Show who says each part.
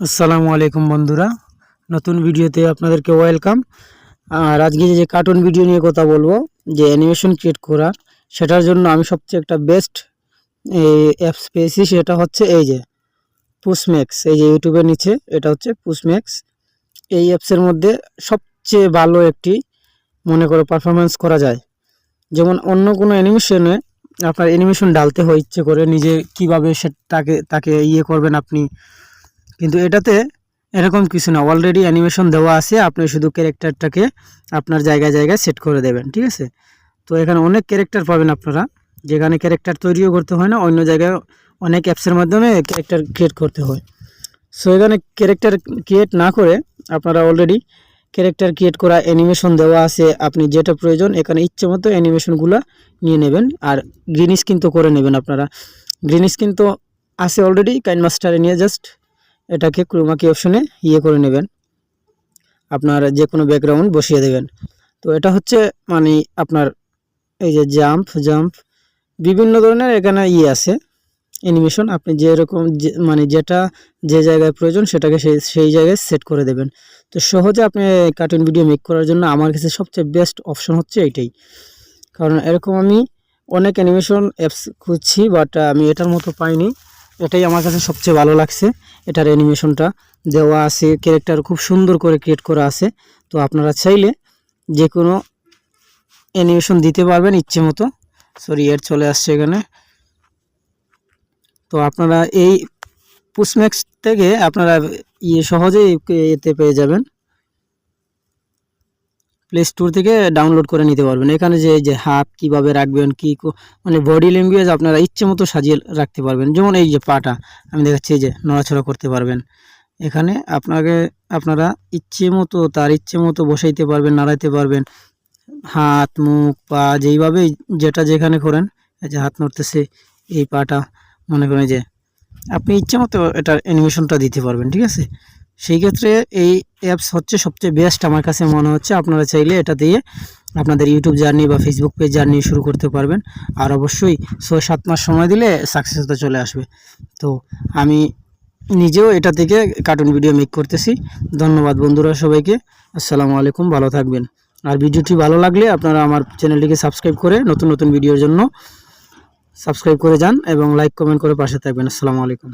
Speaker 1: আসসালামু আলাইকুম বন্ধুরা। নতুন ভিডিওতে আপনাদেরকে ওয়েলকাম আর আজকে যে কার্টুন ভিডিও নিয়ে কথা বলব, যে অ্যানিমেশন ক্রিয়েট করা সেটার জন্য আমি সবচেয়ে একটা বেস্ট এই অ্যাপস পেয়েছি, সেটা হচ্ছে এই যে পুসম্যাক্স এই যে ইউটিউবের নিচে, এটা হচ্ছে পুসম্যাক্স এই অ্যাপসের মধ্যে সবচেয়ে ভালো একটি, মনে করো পারফরমেন্স করা যায়। যেমন অন্য কোনো অ্যানিমেশনে আপনার অ্যানিমেশন ডালতে হয় ইচ্ছে করে, নিজে কীভাবে সেটাকে তাকে ইয়ে করবেন আপনি কিন্তু এটাতে এরকম কিছু না অলরেডি অ্যানিমেশন দেওয়া আছে, আপনি শুধু ক্যারেক্টারটাকে আপনার জায়গায় জায়গায় সেট করে দেবেন, ঠিক আছে? তো এখানে অনেক ক্যারেক্টার পাবেন আপনারা, যেখানে ক্যারেক্টার তৈরিও করতে হয় না, অন্য জায়গায় অনেক অ্যাপসের মাধ্যমে ক্যারেক্টার ক্রিয়েট করতে হয়। সো এখানে ক্যারেক্টার ক্রিয়েট না করে আপনারা অলরেডি ক্যারেক্টার ক্রিয়েট করা অ্যানিমেশন দেওয়া আছে, আপনি যেটা প্রয়োজন, এখানে ইচ্ছে মতো অ্যানিমেশনগুলো নিয়ে নেবেন, আর গ্রিন স্ক্রিন তো করে নেবেন আপনারা। গ্রিন স্ক্রিন তো আছে অলরেডি কাইন মাস্টারে নিয়ে জাস্ট এটাকে ক্রোমাকি অপশনে ইয়ে করে নেবেন। আপনার যে কোনো ব্যাকগ্রাউন্ড বসিয়ে দেবেন। তো এটা হচ্ছে মানে আপনার এই যে জাম্প জাম্প বিভিন্ন ধরনের এখানে ইয়ে আছে। অ্যানিমেশন আপনি যেরকম মানে যেটা যে জায়গায় প্রয়োজন সেটাকে সেই সেই জায়গায় সেট করে দেবেন। তো সহজে আপনি কার্টুন ভিডিও মেক করার জন্য আমার কাছে সবচেয়ে বেস্ট অপশন হচ্ছে এইটাই কারণ এরকম আমি অনেক অ্যানিমেশন অ্যাপস খুঁজছি বাট আমি এটার মতো পাইনি। এটাই আমার কাছে সবচেয়ে ভালো লাগছে। এটার অ্যানিমেশনটা দেওয়া আছে ক্যারেক্টার খুব সুন্দর করে ক্রিয়েট করা আছে। তো আপনারা চাইলে যে কোনো অ্যানিমেশন দিতে পারবেন ইচ্ছে মতো। সরি এর চলে আসছে এখানে। তো আপনারা এই পুসম্যাক্স থেকে আপনারা ইয়ে সহজেই এতে পেয়ে যাবেন। প্লে স্টোর থেকে ডাউনলোড করে নিতে পারবেন। এখানে যে যে হাত কীভাবে রাখবেন, কি মানে বডি ল্যাঙ্গুয়েজ আপনারা ইচ্ছে মতো সাজিয়ে রাখতে পারবেন। যেমন এই যে পাটা, আমি দেখাচ্ছি যে নড়াচড়া করতে পারবেন। এখানে আপনাকে, আপনারা ইচ্ছে মতো, তার ইচ্ছে মতো বসাইতে পারবেন, নাড়াইতে পারবেন। হাত, মুখ, পা যেইভাবে যেটা যেখানে করেন, এই যে হাত নড়তেছে, এই পাটা, মনে করেন যে, আপনি ইচ্ছে মতো এটার অ্যানিমেশনটা দিতে পারবেন, ঠিক আছে? সেই ক্ষেত্রে এই অ্যাপস হচ্ছে সবচেয়ে বেস্ট আমার কাছে মনে হচ্ছে। আপনারা চাইলে এটা দিয়ে আপনাদের ইউটিউব জার্নি বা ফেসবুক পেজ জার্নি শুরু করতে পারবেন। আর অবশ্যই ছয় সাত মাস সময় দিলে সাকসেস হতে চলে আসবে। তো আমি নিজেও এটা থেকে কার্টুন ভিডিও মেক করতেছি। ধন্যবাদ বন্ধুরা সবাইকে। আসসালামু আলাইকুম, ভালো থাকবেন। আর ভিডিওটি ভালো লাগলে আপনারা আমার চ্যানেলটিকে সাবস্ক্রাইব করে নতুন নতুন ভিডিওর জন্য সাবস্ক্রাইব করে যান এবং লাইক কমেন্ট করে পাশে থাকবেন। আসসালামু আলাইকুম।